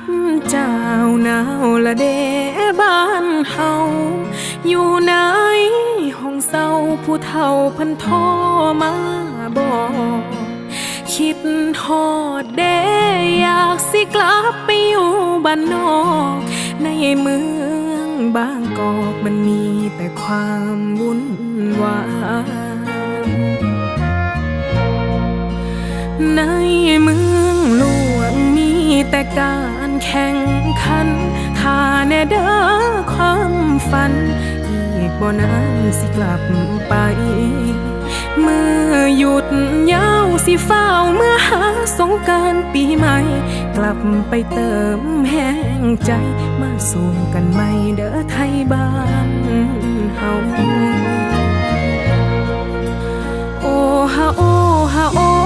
ดเจ้าหนาวละเดบ้านเฮาอยู่ไหนห้องเศร้าผู้เฒ่าพันโทรมาบอกคิดฮอดเดอยากสิกลับไปอยู่บ้านนอก ในเมืองบางกอกมันมีแต่ความวุ่นวายในเมืองหลวงมีแต่การ แข่งขันถ้าแน่เด้อความฝัน อีกบ่นานสิกลับไปเมื่อหยุดยาวสิเฝ้าเมื่อหาสงการปีใหม่ กลับไปเติมแห้งใจ มาสู่กันใหม่เด้อไทยบ้านเฮาโอ้ฮาโอ้ฮาโอ้